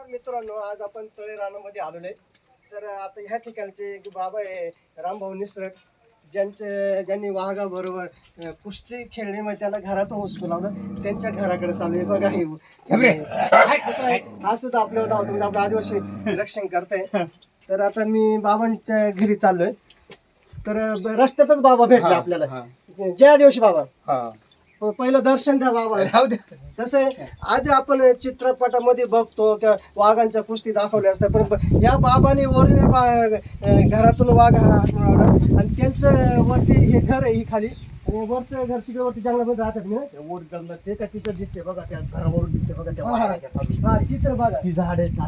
नमस्कार मित्रांनो आज आपण तळे रानामध्ये आलेलो आहे. तर आता ह्या ठिकाणचे एक बाबा आहे रामभाऊ निसरट. ज्यांचे ज्यांनी वाघाबरोबर कुस्ती खेळण्यामध्ये त्याला घरातून हुसकू लावलं. त्यांच्या घराकडे चालू आहे. बघा हे. हा. सुद्धा आपल्यावर नाव तुम्ही आपलं आदिवासी रक्षण करताय. तर आता मी बाबांच्या घरी चाललोय. तर ब- रस्त्यातच बाबा भेटले आपल्याला. जय आदिवासी बाबा. प- पहिलं दर्शन द्या बाबा. तसं आहे, आज आपण चित्रपटामध्ये बघतो का वाघांच्या कुस्ती दाखवल्या असतात. पण या बाबाने वर बा- घरातून वाघ आणि त्यांचं वरती हे घर आहे ही खाली. आणि वरचं घर तिकडे वरती जंगलामध्ये राहतात मी ना? वर जंगलात ते का तिथं दिसते बघा त्या घरावरून दिसते बघा त्या हा, हा. हा चित्र बघा. ती झाड आहेत.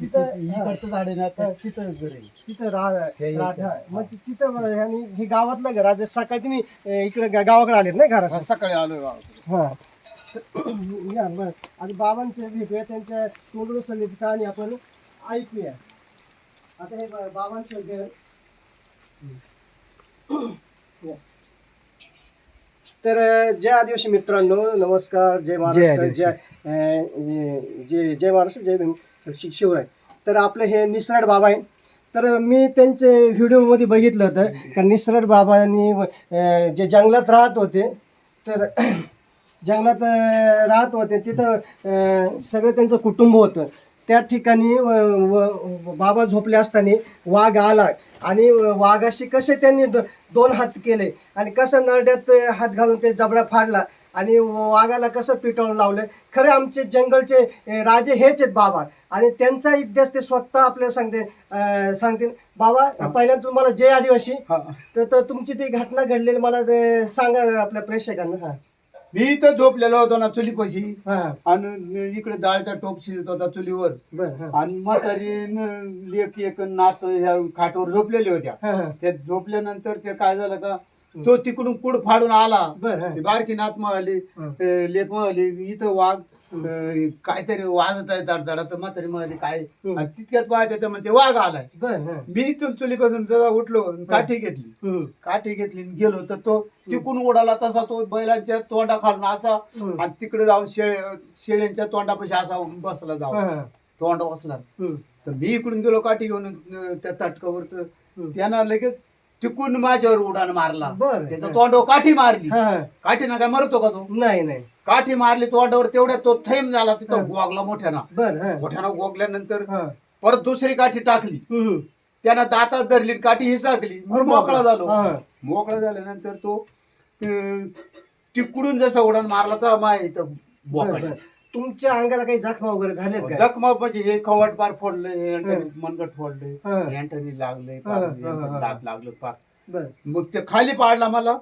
तिथं इकडचं झाड आहे ना तिथं घर आहे. तिथं रा- हे राधा आहे. मग ति- तिथं ह्यांनी हे गावातलं घर. आज सकाळी तुम्ही अं, इकडे गा- गावाकडे आलेत नाही घरात? हा, सकाळी आलोय गावाकडे. हा. या बरं. आता बाबांचे भेटूया. त्यांच्या तोंडून सल्ल्याची कहाणी आपण ऐकूया. आता हे बा- बाबांचं घर. या. तर जय आदिवासी मित्रांनो नमस्कार जय महाराष्ट्र. जय जय जय महाराष्ट्र जय भीम शिवराय. तर आपलं हे निसरड बाबा आहे. तर मी त्यांचे व्हिडिओमध्ये बघितलं होतं का निसरड बाबांनी जे जंगलात राहत होते तर जंगलात राहत होते तिथं सगळं त्यांचं कुटुंब होतं. त्या ठिकाणी बाबा झोपले असताना वाघ आला आणि वाघाशी कसे त्यांनी दो- दोन हात केले आणि कसं नरड्यात हात घालून ते जबडा फाडला आणि वाघाला कसं पिटवून लावलं? खरे आमचे जंगलचे राजे हेच आहेत बाबा. आणि त्यांचा इतिहास ते स्वतः आपल्याला सांगते सांगतील बाबा पहिल्यांदा तुम्हाला जय आदिवासी. तर तुमची ती घटना घडलेली मला सांगा आपल्या प्रेक्षकांना. हा. मी इथं झोपलेलो होतो ना चुलीपाशी. हा. आणि इकडे डाळचा टोप शिजत होता चुलीवर. बरं हा. आणि म्हातारी लेक एक नात ह्या खाटवर झोपलेल्या होत्या. हा हा. त्या झोपल्यानंतर ते काय झालं का तो तिकडून कुड फाडून आला बरं हा ती बारकी नात म्हणाली हं. लेक म्हणाली इथं वाघ अं, काहीतरी वाजत आहे दडदडा तर म्हातारी म्हणाली काय हं. आणि तितक्यात पाहते तर म्हणते वाघ आलाय बरं हा मी इथून चुलीपासून जरा उठलो आणि काठी घेतली हम्म. काठी घेतली आणि गेलो तर तो तिकून उडाला तसा तो बैलांच्या तोंडा खालून असा हं. आणि तिकडे जाऊन शेळे शेळ्यांच्या तोंडापाशी असा बसला हा, जाऊन हा. तोंड बसला हम्म. तर मी इकडून गेलो काठी घेऊन अं, त्या तटकावर तर हं. त्यानं लगेच तिकून माझ्यावर उडान मारला बरं. त्याच्या तोंडावर काठी मारली हा, हा. काठीनं काय मरतो का तो नाही नाही काठी मारली तोंडावर तेवढ्या तो थैम झाला तिथं गोगला मोठ्यानं बर हा मोठ्यानं गोगल्यानंतर हा. परत दुसरी काठी टाकली हम्म. त्यानं दातात धरली काठी हिसाकली मग मोकळा. झालो हा. मोकळा झाल्यानंतर तो अं, तिकडून जसा उडान मारला तर माय इथं बर, बोकड बर. तुमच्या अंगाला काही जखमा वगैरे झालेत का जखमा म्हणजे हे कवट पार फोडले मनगट फोडले. यांठणी लागले. दात लागलं पार मग ते खाली पाडला मला.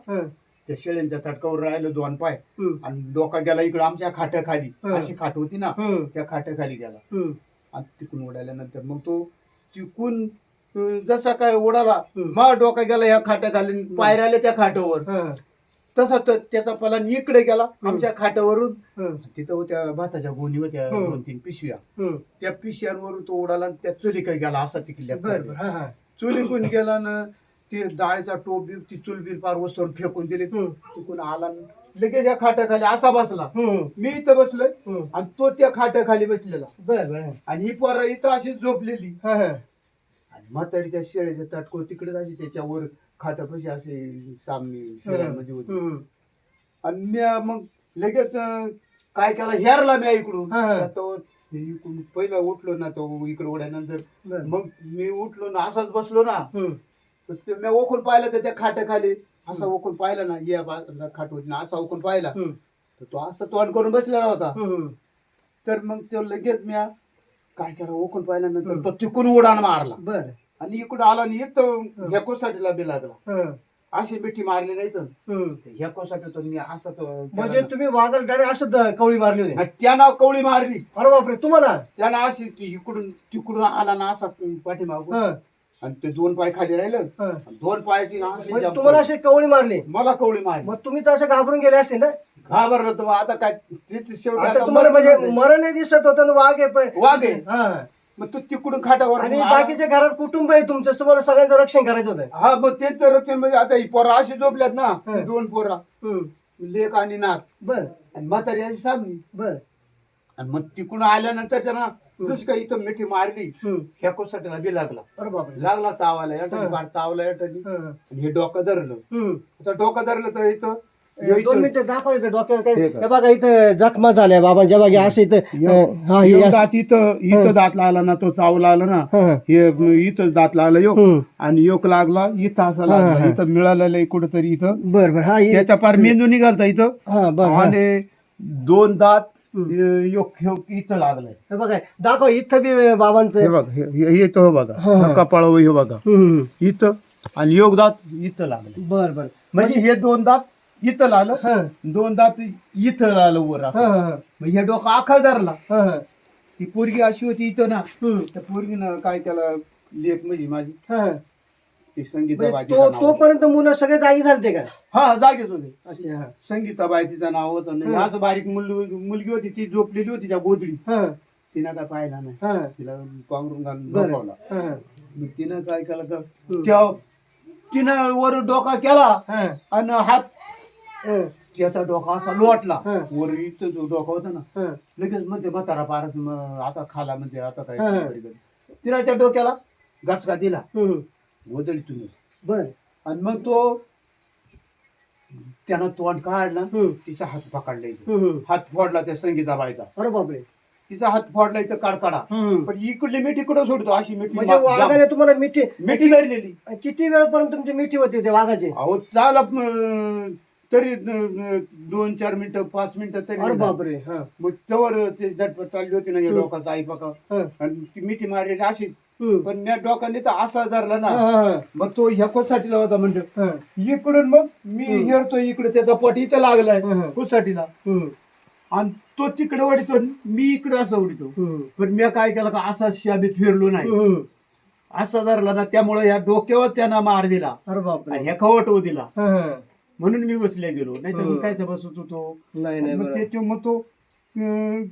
त्या शेळ्यांच्या तटकावर राहिलो दोन पाय. आणि डोका गेला इकडे आमच्या खाट्याखाली. अशी खाट होती ना. त्या खाट्याखाली गेला. आणि तिकून उडाल्यानंतर मग तो तिकून जसा काय उडाला. मग डोका गेला ह्या खाट्याखाली पाय राहिले त्या खाट्यावर हा. तसा तो त्याचा पलान इकडे गेला आमच्या खाट्यावरून हम्म. तिथं होत्या भाताच्या गोणी होत्या. दोन तीन पिशव्या. त्या पिशव्यांवरून तो उडाला आणि त्या चुली काही गेला असा बर बर हा हा चुलीकून गेला ना ते डाळीचा टोप बिप ती चुल बिल पार वस्तूवर फेकून दिली. तिकून आला न लगेच या खाट्याखाली असा बसला. मी इथं बसलोय. आणि तो त्या खाट्याखाली बसलेला बर बर हा. आणि ही पोरं इथं अशी झोपलेली हा हा आणि म्हातारी त्या शेळ्याच्या तटको तिकडे अशी त्याच्यावर खाटापाशी असे सामने शेळ्यांमध्ये होती. आणि मी मग लगेच अं, काय केला हेरला मी इकडून हा, हा. तो इकडून पहिला उठलो ना तो इकडे उड्यानंतर बर. मग मी उठलो ना असाच बसलो ना. तर ते मी ओखून पाहिलं तर त्या खाट्याखाली असा ओखून पाहिला ना या बाजूला खाट होती ना असा ओखून पाहिला. तर तो असं तोंड करून बसलेला होता. तर मग तो लगेच मी काय केला ओखून पाहिल्यानंतर तो तिकून उडान मारला बर आणि इकडं आला आणि इथं ह्याकोसाठीला बी लागला हा. अशी मिठी मारली नाही तर. ह्याकोसाठी तर मी असं तो म्हणजे तुम्ही वाघाला डायरेक्ट असं द- कवळी मारली होती त्यानं कवळी मारली अरे बापरे तुम्हाला त्यानं अशी ती इकडून तिकडून आला ना असा पाठीमागून हा. आणि ते दोन पाय खाली राहिलं हा. आणि दोन पायाची अशी म्हणजे तुम्हाला. अशी कवळी मारली मला कवळी मारली मग तुम्ही तर असं घाबरून गेले असते ना घाबरलो तर मग आता काय तिथे शेवटी आता आता तुम्हाला मरण म्हणजे. मरण नाही दिसत होतं ना वाघ आहे पण- वाघ आहे. हा मग तू तिकडून खाटावर आणि. बाकीच्या घरात कुटुंब आहे तुमचं तुम्हाला सगळ्यांचं रक्षण करायचं होतं हा मग तेच तर रक्षण म्हणजे आता ही पोरं अशी झोपल्यात ना हा. ही दोन पोरा हम्म. लेख आणि नात बर आणि म्हातारी अशी सामनी बर आणि मग तिकडून आल्यानंतर त्यांना जशी काही इथं मिठी मारली हम्म. ह्या कोसाटीला बी लागला अरे बापरे लागला चावायला या हा. बार चावला या ठिकाणी. हं, आणि हे डोकं धरलं हं. आता डोकं धरलं तर इथं दोन मिनिटं दाखवायचं काय हे? हे बघा इथं जखमा झाल्या बाबांच्या बागे असं इथं अं, हा हे दात इथं इथं दात लागला ना तो चावला आला ना हं, हे इथं दात लागला यो हं. आणि योक लागला इथं असा हा, लागला हा. इथं मिळालेलं कुठंतरी इथं बर बर हा हे- त्याच्या पार मेंदू निघालता इथं हा बर हा. आणि दोन दात हं. हे योक ह्यो इथं लागलाय हे बघा दाखव इथं बी बाबांचं हे बघा हे- हे इथं हो बघा हा, हा. कपाळ हे बघा हं, इथं आणि योग दात इथं लागले बर बर म्हणजे हे दोन दात इथं हं, दोन दात इथं लागलं वर असं. मग हे डोकं आखा धरला. ती पोरगी अशी होती इथं ना त्या पोरगीनं काय केलं लेख म्हणजे माझी. ती संगीता म्हणजे तो. तोपर्यंत मुलं सगळे जागी झालते का हा जागेच होते अच्छा हा. संगीताबाई तिचं नाव होतं आणि हं. असं बारीक मुलगी मुलगी होती ती झोपलेली होती त्या गोदडी हं, तिनं काय पाहिला नाही. तिला पांघरून घालून. झोपवला तिनं काय केलं. तर त्या तिनं वर डोका केला आणि हात त्याचा डोका असा लोटला. वर इथं जो डोका होता ना. लगेच म्हणते म्हातारा पारत आता खाला म्हणते आता काय. करी करी. तिला त्या डोक्याला गचका दिला. गोदडीतून बर आणि मग तो त्यानं तोंड काढला तिचा हात पकडला इथं. हात फोडला त्या संगीताबाईचा अरे बापरे तिचा हात फोडला इथं कडकडा. पण इकडली मिठी कुठं सोडतो अशी मिठी म्हणजे मा- वाघाने तुम्हाला मिठी. मिठी धरलेली किती वेळपर्यंत तुमची मिठी होती ते वाघाची अहो चाल तरी दोन चार मिनिटं पाच मिनिटं तरी अरे. बापरे हा मग तवर ते झटपट चालली होती ना या हं. डोकाचा आई पका हं, आणि ती मिठी मारलेली अशी हं. पण त्या डोकाने तर असा धरला ना हा, हा, हा. मग तो ह्या कोसाटीला होता म्हणजे हं, इकडून मग मी हं. हेरतो इकडे त्याचा पट इथं लागलाय हं. कोसाटीला हं, आणि तो तिकडे वडितो मी इकडे असं उडीतो हं. पण मी काय केलं का असा शाबीत फिरलो नाही हं. असा धरला ना त्यामुळे ह्या डोक्यावर त्यांना मार दिला अरे बापरे आणि ह्या खवटव दिला हं, हं. म्हणून मी बसले गेलो. नाही तर हं. मी काय बसत होतो नाही नाही मग बरं. ते तो मग तो अं,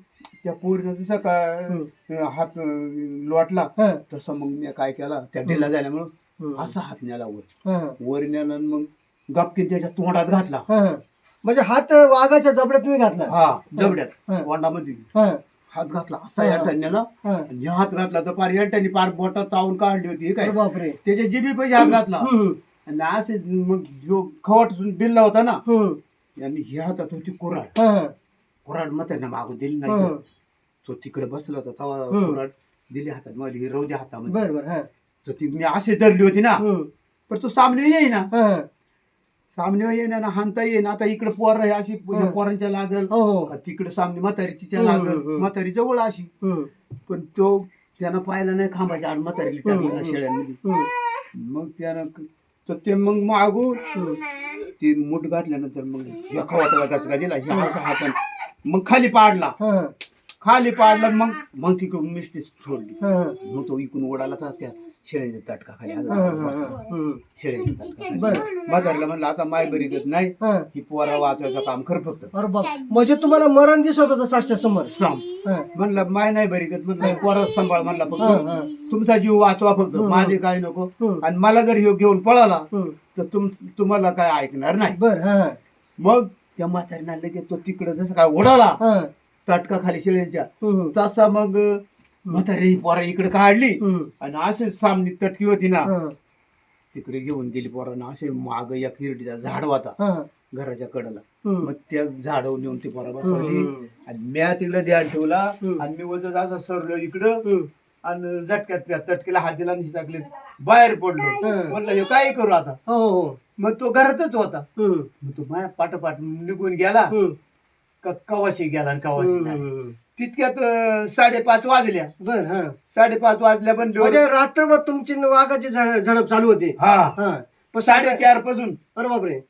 त्या पोरीनं जसा का हात अं, लोटला हं, तसं मग मी काय केला? त्या ढिला झाल्यामुळं हं. असा हात नेला वर. हं, वर नेला आणि मग गपकीन त्याच्या तोंडात घातला. हं. म्हणजे हात वाघाच्या जबड्यात तुम्ही घातला? हा जबड्यात. हं. तोंडामध्ये. हं, हात घातला. असा हं. या टन्याला. हं. आणि ह्या हात घातला तर पार या टन्नी पार बोटात चावून काढली होती. हे काय? अरे बापरे. त्याच्या जिबी पैसे हात घातला. आणि असे मग ह्यो खवट दिला होता ना हं, आणि ह्या हातात होती कुराड हं, कुराड मग त्यांना मागून दिली नाही हं. तर. तो तिकडे बसला होता तेव्हा हं. कुराड दिली हातात. मला ही रवद्या हातामध्ये. बर बर हं, तर ती मी अशी धरली होती ना. हं, पण तो सामने येईना. हं. सामने येईना ना हानता येईना. आता इकडे पोर आहे अशी हं. पोरांच्या लागल. हो हो. तिकडे सामने म्हातारी तिच्या हं, लागल. हं, हं. म्हातारी जवळ अशी. हं, पण तो त्यानं पाहिलं नाही खांबाच्या आड म्हातारीला टाकलं ना हं, हं. शेळ्यांमध्ये. हं, मग त्यानं क- तर ते मग मागून हं. ते मूठ घातल्यानंतर मग ह्या खवाटाला कसं का दिला. ह्या असा हातान मग खाली पाडला. हं, खाली पाडला मग मग ती मिस्टी सोडली. हं, मग तो इकून ओढाला तर त्या शेळ्याच्या तटका खाली हं, हं. हं. म्हातारीला म्हणलं आता माय बरी देत नाही हं. ही पोरा वाचवायचं काम कर फक्त. अरे बाप. म्हणजे तुम्हाला मरण दिसत होतं साक्षात समोर. सांग. हं, म्हणलं माय नाही बरी देत. म्हणलं पोरा सांभाळ म्हणला हं, फक्त हं, तुमचा जीव वाचवा फक्त. हं. माझे काय नको. हं. आणि मला जर ह्यो घेऊन पळाला हं. तर तुम तुम्हाला काय ऐकणार नाही. बर हं, मग त्या म्हातारीना लगेच तो तिकडं जसं काय ओढाला हं, तटका खाली शेळ्यांच्या. हं, तसा मग म्हातारी पोरा इकडे काढली आणि असे सामनी तटकी होती ना तिकडे घेऊन गेली पोरांना असे माग या किरडीचा झाड होता घराच्या कडेला. मग त्या झाडावर नेऊन ती पोरा बसवली आणि म्या तिकडे ध्यान ठेवला. आणि मी वजन असं सरलो इकडं. आणि झटक्यात त्या तटकीला हात दिला आणि टाकले बाहेर पडलो. म्हणलं हे काय करू आता? हो हो. मग तो घरातच होता. मग तो माझ्या पाठोपाठ निघून गेला. कवाशी गेला आणि कवाशी नाही. तितक्यात अं, साडेपाच वाजल्या. बर हं. साडेपाच वाजल्या पण म्हणजे रात्रभर तुमची वाघाची झड- झडप चालू होती. हा. हं. पण साडेचारपासून. अरे बापरे.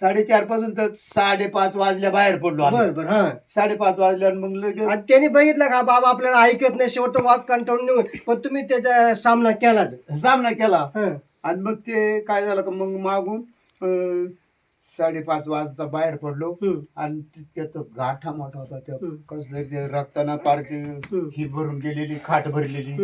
साडेचारपासून तर साडेपाच वाजल्या बाहेर पडलो आम्ही. बर बर हा. साडेपाच वाजल्यावर मग लगेच आणि त्यांनी बघितलं का बाबा आपल्याला ऐकत नाही शेवट तो वाघ कंटाळून निघून पण तुम्ही त्याचा सामना केलाच. सामना केला. हं, आणि मग ते काय झालं का मग मागून अं, साडेपाच वाजता बाहेर पडलो आणि तितक्यात गाठा मोठा होता त्या हं. कसलं ते रक्ताना पार ते हं. ही भरून गेलेली खाट भरलेली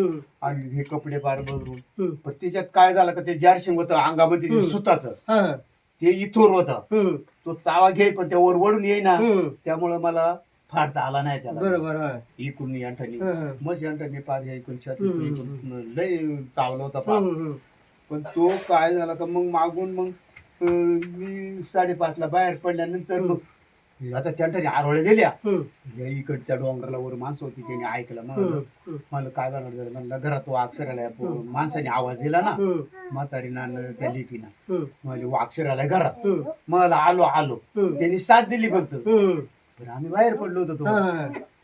आणि हे कपडे पार भरून. पण त्याच्यात काय झालं का ते जारशिंग होतं अंगामध्ये ते. सुताचं हं, ते इथोर होतं तो चावा घे पण त्यावर वडून येईना हं. त्यामुळं मला फाडता आला नाही त्याला बरोबर हा इकडून यांठानी हा, हा. मग यांठानी पार या इकडून छाती हम्म, इकडून लय चावला होता पार हम्म, हम्म. पण तो काय झाला का मग मागून मग मी साडेपाच ला बाहेर पडल्यानंतर मग आता त्यांठानी आरोळे दिल्या या इकडच्या डोंगराला वर माणसं होती त्यांनी ऐकलं. मग मला काय झालं म्हणलं घरात वाक्षराला माणसाने आवाज दिला ना. हम्म, म्हातारीनं त्या हम्म, म्हणजे वाक्षराला घरात. मला आलो आलो. त्यांनी साथ दिली फक्त. पण आम्ही बाहेर पडलो होतो तो.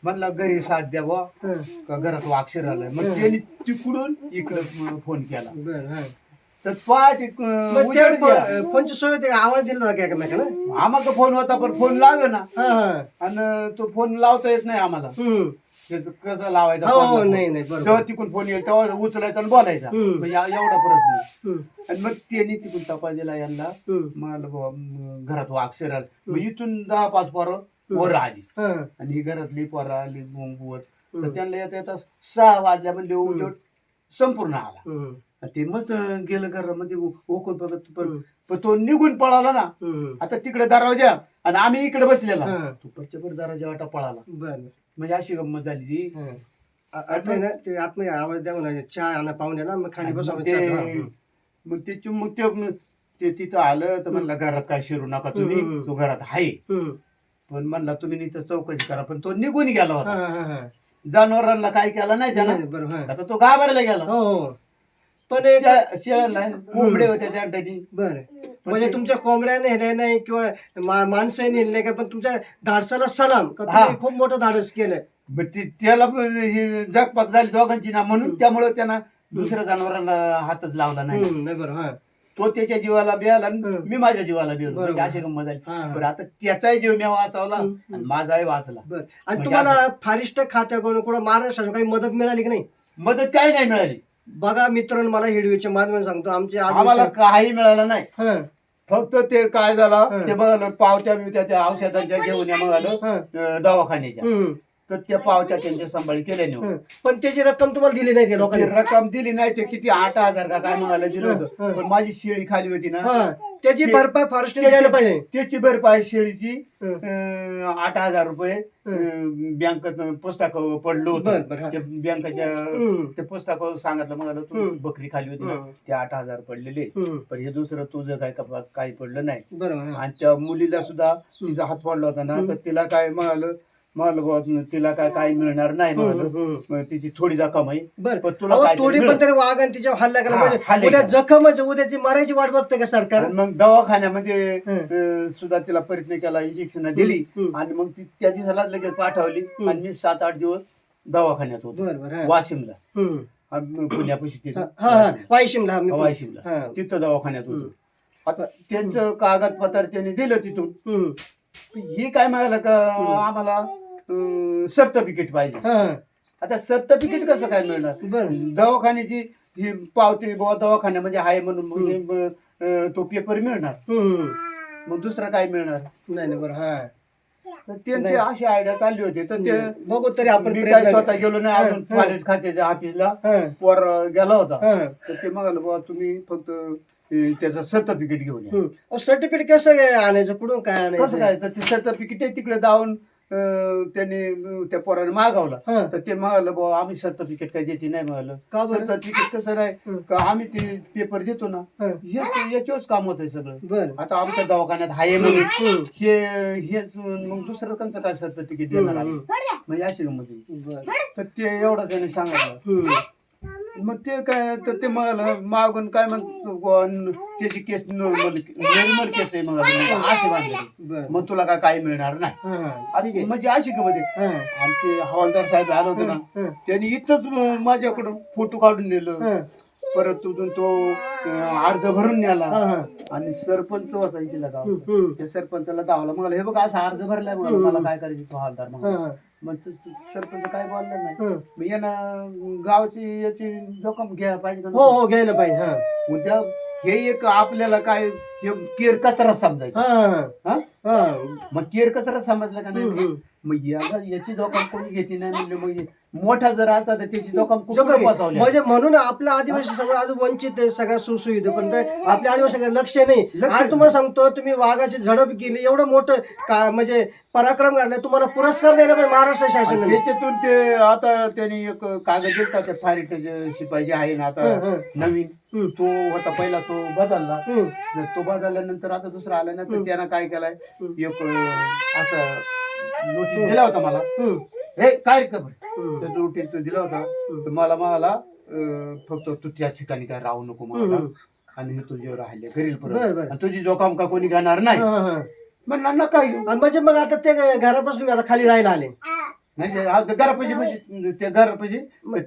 म्हणला घरी साथ द्या बुवा हा. का घरात वाक्षर आलाय? मग त्यांनी तिकडून इकडं फोन केला. तर पाठ फोनची सोय होती आवाज दिला एकमेकांना. आम्हाला फोन होता पण फोन लाग ना आणि तो फोन लावता येत नाही आम्हाला. त्याचं कसं लावायचा हो हो नाही तेव्हा तिकडून फोन येईल तेव्हा उचलायचा आणि बोलायचा. म्हणजे एवढा प्रश्न. आणि मग त्यांनी तिकडून तपास दिला यांना. मला घरात वाक्षर आलं इथून दहा पाच पोरं वर आली. आणि ही घरातली पोरं आली मग वर. तर हम्म. त्यांना येता येता सहा वाजल्या म्हणजे संपूर्ण आला. ते मस्त गेलं घरामध्ये ओकून बघत पण तो निघून पळाला ना. आता तिकडे दरवाजा आणि आम्ही इकडे बसलेला. तो परच्या दरवाजा वाटा पळाला बरं म्हणजे अशी गंमत झाली ती. आ- आता आहे ना ते आतमध्ये आवाज द्या म्हणा चहा आणा पाहुण्याला मग खाली मग ते. मग ते तिथं आलं तर म्हणलं घरात काय शिरू नका तुम्ही. तो घरात आहे. पण म्हणला तुम्ही तिथं चौकशी करा पण तो निघून गेला होता. जनावरांना काय केला नाही त्याला. आता तो घाबरला गेला हो हो पण एक शे- शेळ्याला कोंबडे होते त्या ठिकाणी बर. म्हणजे तुमच्या कोंबड्या नेल्या नाही किंवा मा- माणसं नेले का पण तुमच्या धाडसाला सलाम. का तुम्ही हा. खूप मोठं धाडस केलं मग ते- त्याला पण ही जगपाक झाली दोघांची ना म्हणून त्यामुळे त्यांना दुसऱ्या जनावरांना हातच लावला नाही. हम्म, नाही बरं हा. तो त्याच्या जीवाला बियाला आणि हम्म. मी माझ्या जीवाला बिलो बरोबर. म्हणजे अशी गंमत झाली. हा. पण आता त्याचाही जीव मी वाचवला हम्म. आणि माझाही वाचला. बर. आणि म्हणजे तुम्हाला फारिस्ट खात्याकडून कुठं महाराष्ट्राची काही मदत मिळाली की नाही? मदत काही नाही मिळाली. बघा मित्रांनो मला हिडवीच्या माध्यमातून सांगतो. आमचे आम्हाला आदिवासी- काही मिळालं नाही. हा, फक्त ते काय झालं हं. ते बघालं पावत्या बिवत्या त्या औषधांच्या घेऊन या मग आलं हा. अं, दवाखान्याच्या. हम्म, तर त्या पावत्या त्यांच्या सांभाळी केल्या नाही. पण त्याची रक्कम तुम्हाला दिली नाही ती लोकांनी रक्कम दिली नाही ते किती आठ हजार का काय म्हणाला दिलं होतं. पण माझी शेळी खाली होती ना हा त्याची ते- भरपाई फॉरेस्ट द्यायला पाहिजे त्याची भरपाई शेळीची हं. अं, आठ हजार रुपये अं, बँकेत पुस्तक पडलं बर, बर, हा. होतं त्या बँकेच्या. ते पुस्तक सांगितलं मग तू हं. बकरी खाली होती ना हं. ते आठ हजार पडलेले हम्म, पण हे दुसरं तुझं काय काही पडलं नाही बरोबर हा. आणि त्या मुलीला सुद्धा तिचा हात पडला होता ना तर तिला काय म्हणाल म्हणाल तिला काय काही मिळणार नाही हम्म. मग तिची थोडी जखम आहे बर पण तुला अहो, काहीतरी थोडी पण मिळेल. तरी वाघ आणि तिच्या हल्ला केला हा, म्हणजे हल्ले उद्या केला. जखमच उद्याची मारायची वाट बघते का सरकार आणि मग दवाखान्यामध्ये. अं, सुद्धा तिला प्रयत्न केला इंजेक्शन दिली हम्म. आणि मग ती त्या दिवसाला लगेच पाठवली आणि मी सात आठ दिवस दवाखान्यात होतो बर बर हा. वाशिमला हम्म. आम्ही पुण्यापाशी तिथं. हा हा वाशिमला. हा, मी वाशिमला हा. तिथं दवाखान्यात होतो आता त्यांचं कागदपत्र त्यांनी दिलं तिथून हम्म. हे काय म्हणाला का आम्हाला सर्टिफिकेट पाहिजे. आता सर्टिफिकेट कसं काय मिळणार? दवाखान्याची ही पावती बुवा दवाखान्यामध्ये आहे म्हणून मग अं, तो पेपर मिळणार. हम्म. मग दुसरं काय मिळणार? नाही नाही बरं हा. तर त्यांची अशी आयडिया चालली होती. तर ते बघू तरी आपण मी काय स्वतः गेलो नाही अजून खात्याच्या ऑफिसला वर गेला होता. तर ते म्हणाले बाबा तुम्ही फक्त त्याचं सर्टिफिकेट घेऊन या. सर्टिफिकेट कसं काय आणायचं? कुठून काय कसं आणायचं काय? तर ते सर्टिफिकेट तिकडे जाऊन त्यांनी त्या पोराने मागवला हा. तर ते म्हणालं बाबा आम्ही सर्टिफिकेट काही देते नाही का म्हणालं बरं? सर्टिफिकेट कसं नाही हं. का आम्ही ते पेपर देतो ना हा. हेच याच्यावरच काम होत सगळं बर आता आमच्या दवाखान्यात आहे म्हणून. हे हेच मग दुसरं कंचं काय सर्टिफिकेट देणार आहे हम्म. म्हणजे अशी गंमत आहे. बर तर ते एवढं त्याने सांगितलं हम्म. मग ते काय तर ते मला मागून काय म्हणतो बुवा, न- त्याची केस नॉर्मल नॉर्मल केस आहे मग असे बांधले बर मग तुला काय काही मिळणार नाही हा, हा. म्हणजे अशी गमत आहे हा. आणि ते हवालदार साहेब आलो होतो ना हा. त्यांनी इथंच म- माझ्याकडून फोटो काढून नेलं. परत तिथून तो अं, अर्ज भरून नेला हा, हा. आणि सरपंच होता गाव हम्म. त्या सरपंचाला दावला मग हे बघ असा अर्ज भरलाय मला मला काय करायचं तो हवालदार हा, मग हा. मग तो सरपंच काय बोलला नाही. हा. मग यानं गावची याची जोखम घ्या पाहिजे का हो हो घ्यायला पाहिजे हा. उद्या हे एक आपल्याला काय ते केर कचरा समजायचा. हा. मग केर कचरा समजला का नाही? हम्म. मग याला याची जोखम कोणी घेतली नाही म्हणजे मग हे मोठा जर आता तर त्याची जोखम कुठे जबरदस्त. वाचवली म्हणजे म्हणून आपल्या आदिवासी सगळं अजून वंचित आहे सगळ्या सुखसुविधा पण काय आपल्या आदिवासी लक्ष नाही. लक्ष आज तुम्हाला सांगतो तुम्ही वाघाची झडप केली एवढं मोठं का म्हणजे पराक्रम घातला तुम्हाला पुरस्कार द्यायला पाहिजे महाराष्ट्र शासनाने. त्याच्यातून ते आता त्यांनी एक कागद दिलता ते फायरिट शिपाई जे आहे ना आता हं, हं. नवीन हं. तो होता पहिला तो बदलला. हम्म. तो बदलल्यानंतर आता दुसरा आला ना तर त्यानं काय केलाय? एक असं नोटीस दिला होता मला. हे काय हम्म. त्या नोटीस दिला होता. तर मला मला फक्त तू त्या ठिकाणी काय राहू नको मला. आणि हे तुझ्यावर राहिले परत. बरं. आणि तुझी जोखम का कोणी घेणार नाही. हा, हा, हा. नका येऊ आणि म्हणजे मग आता ते घरापासून आता खाली राहायला आले. नाही ते आता घरापाशी म्हणजे ते घरापाशी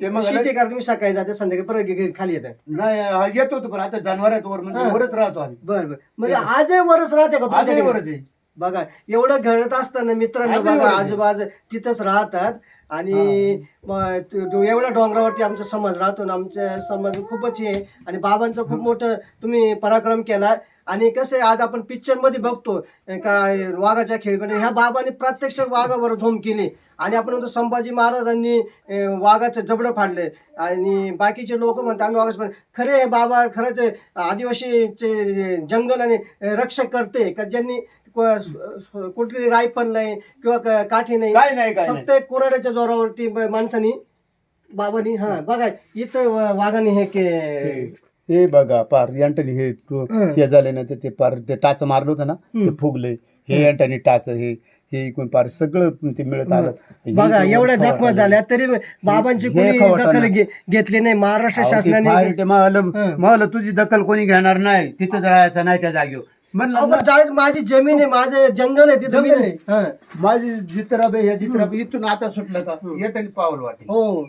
ते मग शेती करा तुम्ही सकाळी जाते संध्याकाळी परत घरी खाली येते. नाही हा, येतो तो पण आता जनावर वर म्हणजे हा. वरच राहतो आम्ही. बर बर. म्हणजे आजही वरच राहते का आजही वरच आहे. बघा एवढं घडत असताना मित्रांनो आजही बघा वरच आहे. आजूबाज तिथंच राहतात. आणि मग तु- तु- एवढ्या डोंगरावरती आमचा समाज राहतो ना आमचा समाज खूपच हे आहे. आणि बाबांचं खूप मोठं तुम्ही पराक्रम केला. आणि कसं आहे आज आपण पिक्चरमध्ये बघतो काय वाघाच्या खेळकडे ह्या बाबांनी प्रत्यक्ष वाघावर झोम केली आणि आपण म्हणतो संभाजी महाराजांनी वाघाचं जबडं फाडले आणि बाकीचे लोक म्हणतात आम्ही वाघाचं पण खरे हे बाबा खरंच आदिवासीचे जंगल आणि रक्षक करते. का ज्यांनी क- कुठली रायफल नाही किंवा क- काठी नाही. काय नाही काय नाही फक्त एक कुऱ्हाड्याच्या जोरावरती माणसानी बाबांनी हा बघा इथं वाघाने हे के हे बघा पार यांटनी हे तू- हं. हे झाले ना ते- पार ते टाच मारलं होतं ना ते हं. फुगले. हे यांटनी टाच हे हे इकडून पार सगळं ते मिळत आलं. हे बघा इकडून एवढ्या जखमा. झाल्या तरी बाबांची हे कोणी दखल. घे- घेतली नाही. महाराष्ट्र अहो, ते शासनाने हं. म्हणलं तुझी दखल कोणी घेणार नाही? तिथंच राहायचं नाही त्या जागेवर. अहो, म्हणलं पण जाय- माझी जमीन आहे माझं जंगल आहे तिथं मी जंगल नाही- हा. माझी जित्राबे ह्या जित्राबे इथून आता सुटलं का? येत आणि पाऊल वाटेल. हो.